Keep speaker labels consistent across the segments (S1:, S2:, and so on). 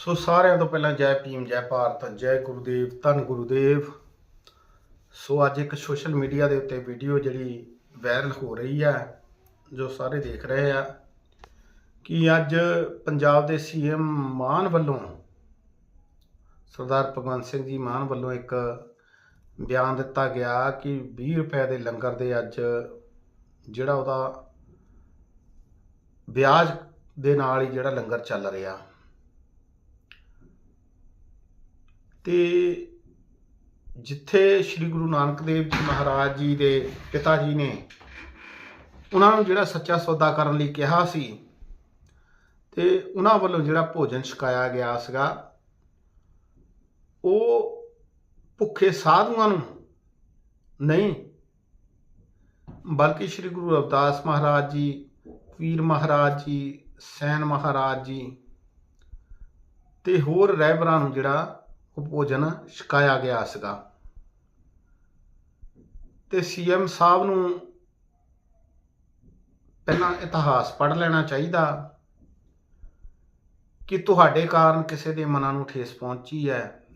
S1: ਸੋ ਸਾਰਿਆਂ ਤੋਂ ਪਹਿਲਾਂ ਜੈ ਭੀਮ, ਜੈ ਭਾਰਤ, ਜੈ ਗੁਰੂਦੇਵ, ਧੰਨ ਗੁਰੂਦੇਵ। ਸੋ ਅੱਜ ਇੱਕ ਸੋਸ਼ਲ ਮੀਡੀਆ ਦੇ ਉੱਤੇ ਵੀਡੀਓ ਜਿਹੜੀ ਵਾਇਰਲ ਹੋ ਰਹੀ ਹੈ ਜੋ ਸਾਰੇ ਦੇਖ ਰਹੇ ਆ, ਕਿ ਅੱਜ ਪੰਜਾਬ ਦੇ ਸੀਐਮ ਮਾਨ ਵੱਲੋਂ, ਸਰਦਾਰ ਭਗਵੰਤ ਸਿੰਘ ਜੀ ਮਾਨ ਵੱਲੋਂ ਇੱਕ ਬਿਆਨ ਦਿੱਤਾ ਗਿਆ ਕਿ 20 ਰੁਪਏ ਦੇ ਲੰਗਰ ਦੇ ਅੱਜ ਜਿਹੜਾ ਉਹਦਾ ਵਿਆਜ ਦੇ ਨਾਲ ਹੀ ਜਿਹੜਾ ਲੰਗਰ ਚੱਲ ਰਿਹਾ। ਤੇ ਜਿੱਥੇ ਸ੍ਰੀ ਗੁਰੂ ਨਾਨਕ ਦੇਵ ਜੀ ਮਹਾਰਾਜ ਜੀ ਦੇ ਪਿਤਾ ਜੀ ਨੇ ਉਹਨਾਂ ਨੂੰ ਜਿਹੜਾ ਸੱਚਾ ਸੌਦਾ ਕਰਨ ਲਈ ਕਿਹਾ ਸੀ ਤੇ ਉਹਨਾਂ ਵੱਲੋਂ ਜਿਹੜਾ ਭੋਜਨ ਛਕਾਇਆ ਗਿਆ ਸੀਗਾ, ਉਹ ਭੁੱਖੇ ਸਾਧੂਆਂ ਨੂੰ ਨਹੀਂ, ਬਲਕਿ ਸ੍ਰੀ ਗੁਰੂ ਰਵਿਦਾਸ ਮਹਾਰਾਜ ਜੀ, ਪੀਰ ਮਹਾਰਾਜ ਜੀ, ਸੈਨ ਮਹਾਰਾਜ ਜੀ ਤੇ ਹੋਰ ਰਹਿਬਰਾਂ ਨੂੰ ਜਿਹੜਾ ਉਹ ਭੋਜਨ ਛਕਾਇਆ ਗਿਆ ਸੀਗਾ। ਤੇ ਸੀਐਮ ਸਾਹਿਬ ਨੂੰ ਪਹਿਲਾਂ ਇਤਿਹਾਸ ਪੜ੍ਹ ਲੈਣਾ ਚਾਹੀਦਾ ਕਿ ਤੁਹਾਡੇ ਕਾਰਨ ਕਿਸੇ ਦੇ ਮਨਾਂ ਨੂੰ ਠੇਸ ਪਹੁੰਚੀ ਹੈ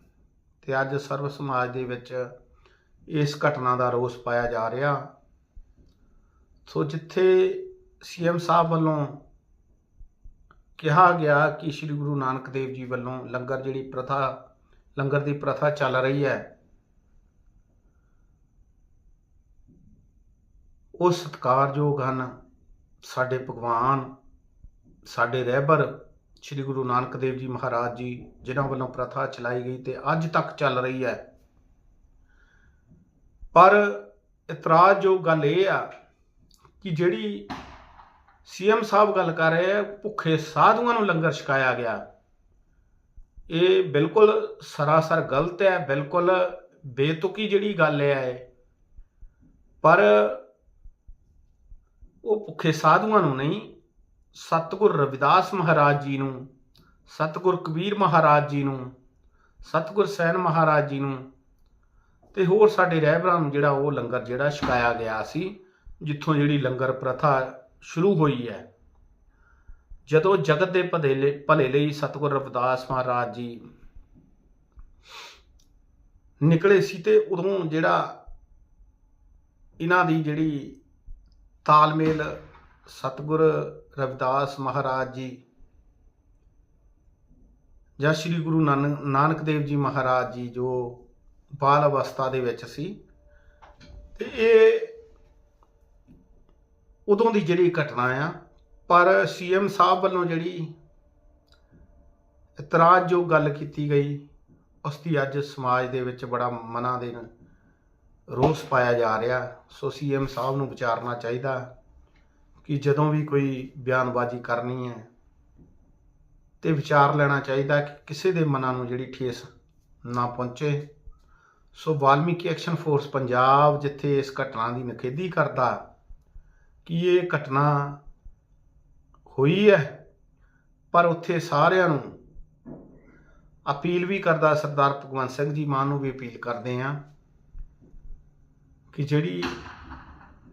S1: ਤੇ ਅੱਜ ਸਰਵ ਸਮਾਜ ਦੇ ਵਿੱਚ ਇਸ ਘਟਨਾ ਦਾ ਰੋਸ ਪਾਇਆ ਜਾ ਰਿਹਾ। ਸੋ ਜਿੱਥੇ ਸੀਐਮ ਸਾਹਿਬ ਵੱਲੋਂ ਕਿਹਾ ਗਿਆ ਕਿ ਸ੍ਰੀ ਗੁਰੂ ਨਾਨਕ ਦੇਵ ਜੀ ਵੱਲੋਂ ਲੰਗਰ ਜਿਹੜੀ ਪ੍ਰਥਾ ਲੰਗਰ ਦੀ ਪ੍ਰਥਾ ਚੱਲ ਰਹੀ ਹੈ। ਉਹ ਸਤਿਕਾਰਯੋਗ ਹਨ। ਸਾਡੇ ਭਗਵਾਨ, ਸਾਡੇ ਰਹਿਬਰ ਸ੍ਰੀ ਗੁਰੂ ਨਾਨਕ ਦੇਵ ਜੀ ਮਹਾਰਾਜ ਜੀ, ਜਿਨ੍ਹਾਂ ਵੱਲੋਂ ਪ੍ਰਥਾ ਚਲਾਈ ਗਈ ਤੇ ਅੱਜ ਤੱਕ ਚੱਲ ਰਹੀ ਹੈ। ਪਰ ਇਤਰਾਜ਼ ਇਤਰਾਜ਼ਯੋਗ ਗੱਲ ਇਹ ਆ ਕਿ ਜਿਹੜੀ ਸੀਐਮ ਸਾਹਿਬ ਗੱਲ ਕਰ ਰਹੇ ਆ, ਭੁੱਖੇ ਸਾਧੂਆਂ ਨੂੰ ਲੰਗਰ ਛਕਾਇਆ ਗਿਆ। ਇਹ ਬਿਲਕੁਲ ਸਰਾਸਰ ਗਲਤ ਹੈ, ਬਿਲਕੁਲ ਬੇਤੁਕੀ ਜਿਹੜੀ ਗੱਲ ਹੈ ਇਹ। ਪਰ ਉਹ ਭੁੱਖੇ ਸਾਧੂਆਂ ਨੂੰ ਨਹੀਂ, ਸਤਿਗੁਰ ਰਵਿਦਾਸ ਮਹਾਰਾਜ ਜੀ ਨੂੰ, ਸਤਿਗੁਰ ਕਬੀਰ ਮਹਾਰਾਜ ਜੀ ਨੂੰ, ਸਤਿਗੁਰ ਸੈਨ ਮਹਾਰਾਜ ਜੀ ਨੂੰ ਤੇ ਹੋਰ ਸਾਡੇ ਰਹਿਬਰਾਂ ਨੂੰ ਜਿਹੜਾ ਉਹ ਲੰਗਰ ਜਿਹੜਾ ਛਕਾਇਆ ਗਿਆ ਸੀ, ਜਿੱਥੋਂ ਜਿਹੜੀ ਲੰਗਰ ਪ੍ਰਥਾ ਸ਼ੁਰੂ ਹੋਈ ਹੈ। ਜਦੋਂ ਜਗਤ ਦੇ ਭਲੇ ਲਈ- ਭਲੇ ਲਈ ਸਤਿਗੁਰ ਰਵਿਦਾਸ ਮਹਾਰਾਜ ਜੀ ਨਿਕਲੇ ਸੀ ਤੇ ਉਦੋਂ ਜਿਹੜਾ ਇਹਨਾਂ ਦੀ ਜਿਹੜੀ ਤਾਲਮੇਲ ਸਤਿਗੁਰ ਰਵਿਦਾਸ ਮਹਾਰਾਜ ਜੀ ਜਾਂ ਸ੍ਰੀ ਗੁਰੂ ਨਾਨਕ ਨਾਨਕ ਦੇਵ ਜੀ ਮਹਾਰਾਜ ਜੀ ਜੋ ਬਾਲ ਅਵਸਥਾ ਦੇ ਵਿੱਚ ਸੀ ਤੇ ਇਹ ਉਦੋਂ ਦੀ ਜਿਹੜੀ ਘਟਨਾ ਆ ਪਰ ਸੀਐਮ ਸਾਹਿਬ ਵੱਲੋਂ ਜਿਹੜੀ ਇਤਰਾਜ਼ ਜੋ ਗੱਲ ਕੀਤੀ ਗਈ, ਉਸ ਦੀ ਅੱਜ ਸਮਾਜ ਦੇ ਵਿੱਚ ਬੜਾ ਮਨਾਂ ਦੇ ਰੋਸ ਪਾਇਆ ਜਾ ਰਿਹਾ। ਸੋ ਸੀਐਮ ਸਾਹਿਬ ਨੂੰ ਵਿਚਾਰਨਾ ਚਾਹੀਦਾ ਕਿ ਜਦੋਂ ਵੀ ਕੋਈ ਬਿਆਨਬਾਜ਼ੀ ਕਰਨੀ ਹੈ, ਤੇ ਵਿਚਾਰ ਲੈਣਾ ਚਾਹੀਦਾ ਕਿ ਕਿਸੇ ਦੇ ਮਨਾਂ ਨੂੰ ਜਿਹੜੀ ਠੇਸ ਨਾ ਪਹੁੰਚੇ। So Valmiki action force Punjab ਜਿੱਥੇ ਇਸ ਘਟਨਾ ਦੀ ਨਿਖੇਧੀ ਕਰਦਾ, ਕਿ ਇਹ ਘਟਨਾ ਹੋਈ ਹੈ ਪਰ ਉੱਥੇ ਸਾਰਿਆਂ ਨੂੰ ਅਪੀਲ ਵੀ ਕਰਦਾ ਸਰਦਾਰ ਭਗਵੰਤ ਸਿੰਘ ਜੀ ਮਾਨ ਨੂੰ ਵੀ ਅਪੀਲ ਕਰਦੇ ਆ ਕਿ ਜਿਹੜੀ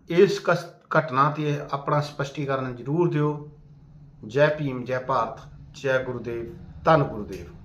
S1: ਇਸ ਕਸ- ਘਟਨਾ ਤੇ ਆਪਣਾ ਸਪਸ਼ਟੀਕਰਨ ਜ਼ਰੂਰ ਦਿਓ। ਜੈ ਭੀਮ, ਜੈ ਭਾਰਤ, ਜੈ ਗੁਰੂਦੇਵ, ਧੰਨ ਗੁਰਦੇਵ।